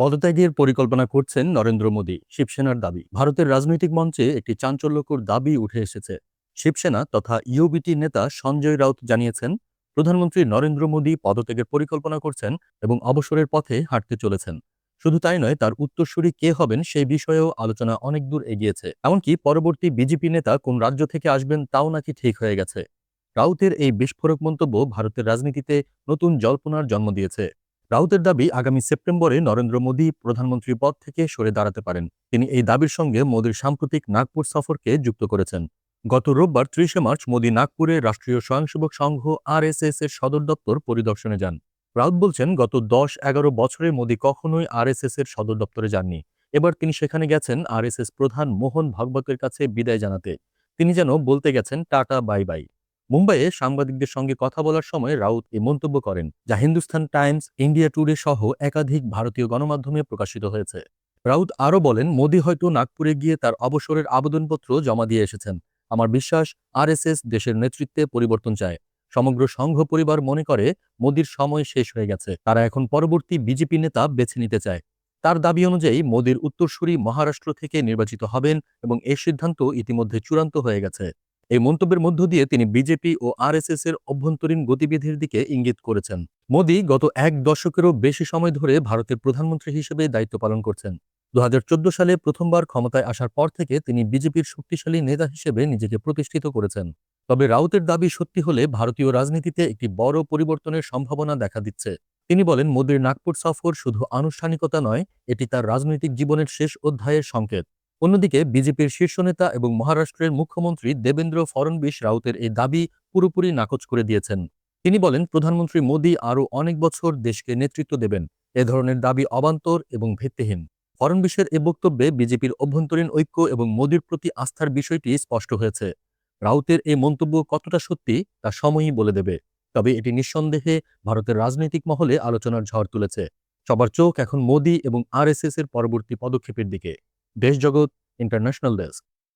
পদত্যাগের পরিকল্পনা করছেন নরেন্দ্র মোদী শিবসেনার দাবি। ভারতের রাজনৈতিক মঞ্চে একটি চাঞ্চল্যকর দাবি উঠে এসেছে। শিবসেনা তথা ইউবিটি নেতা সঞ্জয় রাউত জানিয়েছেন, প্রধানমন্ত্রী নরেন্দ্র মোদী পদত্যাগের পরিকল্পনা করছেন এবং অবসরের পথে হাঁটতে চলেছেন। শুধু তাই নয়, তার উত্তরসূরি কে হবেন সেই বিষয়েও আলোচনা অনেক দূর এগিয়েছে। এমনকি পরবর্তী বিজেপি নেতা কোন রাজ্য থেকে আসবেন তাও নাকি ঠিক হয়ে গেছে। রাউতের এই বিস্ফোরক মন্তব্য ভারতের রাজনীতিতে নতুন জল্পনার জন্ম দিয়েছে। রাউতের দাবি আগামী সেপ্টেম্বরে নরেন্দ্র মোদী প্রধানমন্ত্রী পদ থেকে সরে দাঁড়াতে পারেন। তিনি এই দাবির সঙ্গে মোদীর সাম্প্রতিক নাগপুর সফরকে যুক্ত করেছেন। গত রোববার ত্রিশে মার্চ মোদী নাগপুরে রাষ্ট্রীয় স্বয়ংসেবক সংঘ আরএসএস এর সদর দপ্তর পরিদর্শনে যান। রাউত বলছেন, গত দশ এগারো বছরে মোদী কখনোই আরএসএস এর সদর দপ্তরে যাননি। এবার তিনি সেখানে গেছেন আরএসএস প্রধান মোহন ভাগবতের কাছে বিদায় জানাতে। তিনি যেন বলতে গেছেন, টাটা, বাই বাই। মুম্বাইয়ে সাংবাদিকদের সঙ্গে কথা বলার সময় রাউত এই মন্তব্য করেন, যা হিন্দুস্তান টাইমস, ইন্ডিয়া টুডে সহ একাধিক ভারতীয় গণমাধ্যমে প্রকাশিত হয়েছে। রাউত আরও বলেন, মোদী হয়তো নাগপুরে গিয়ে তার অবসরের আবেদনপত্র জমা দিয়ে এসেছেন। আমার বিশ্বাস, আরএসএস দেশের নেতৃত্বে পরিবর্তন চায়। সমগ্র সংঘ পরিবার মনে করে, মোদীর সময় শেষ হয়ে গেছে। তারা এখন পরবর্তী বিজেপি নেতা বেছে নিতে চায়। তার দাবি অনুযায়ী, মোদীর উত্তরসূরি মহারাষ্ট্র থেকে নির্বাচিত হবেন এবং এই সিদ্ধান্ত ইতিমধ্যে চূড়ান্ত হয়ে গেছে। এই মন্তব্যের মধ্য দিয়ে তিনি বিজেপি ও আরএসএস এর অভ্যন্তরীণ গতিবিধির দিকে ইঙ্গিত করেছেন। মোদী গত এক দশকেরও বেশি সময় ধরে ভারতের প্রধানমন্ত্রী হিসেবে দায়িত্ব পালন করছেন। দু হাজার চোদ্দ সালে প্রথমবার ক্ষমতায় আসার পর থেকে তিনি বিজেপির শক্তিশালী নেতা হিসেবে নিজেকে প্রতিষ্ঠিত করেছেন। তবে রাউতের দাবি সত্যি হলে ভারতীয় রাজনীতিতে একটি বড় পরিবর্তনের সম্ভাবনা দেখা দিচ্ছে। তিনি বলেন, মোদীর নাগপুর সফর শুধু আনুষ্ঠানিকতা নয়, এটি তার রাজনৈতিক জীবনের শেষ অধ্যায়ের সংকেত। অন্যদিকে বিজেপির শীর্ষ নেতা এবং মহারাষ্ট্রের মুখ্যমন্ত্রী দেবেন্দ্র ফড়নবিস রাউতের এই দাবি পুরোপুরি নাকচ করে দিয়েছেন। তিনি বলেন, প্রধানমন্ত্রী মোদী আরও অনেক বছর দেশকে নেতৃত্ব দেবেন। এ ধরনের দাবি অবান্তর এবং ভিত্তিহীন। ফড়নবিসের এ বক্তব্যে বিজেপির অভ্যন্তরীণ ঐক্য এবং মোদীর প্রতি আস্থার বিষয়টি স্পষ্ট হয়েছে। রাউতের এই মন্তব্য কতটা সত্যি তা সময়ই বলে দেবে। তবে এটি নিঃসন্দেহে ভারতের রাজনৈতিক মহলে আলোচনার ঝড় তুলেছে। সবার চোখ এখন মোদী এবং আরএসএস এর পরবর্তী পদক্ষেপের দিকে। দেশজগৎ ইন্টারন্যাশনাল ডেস্ক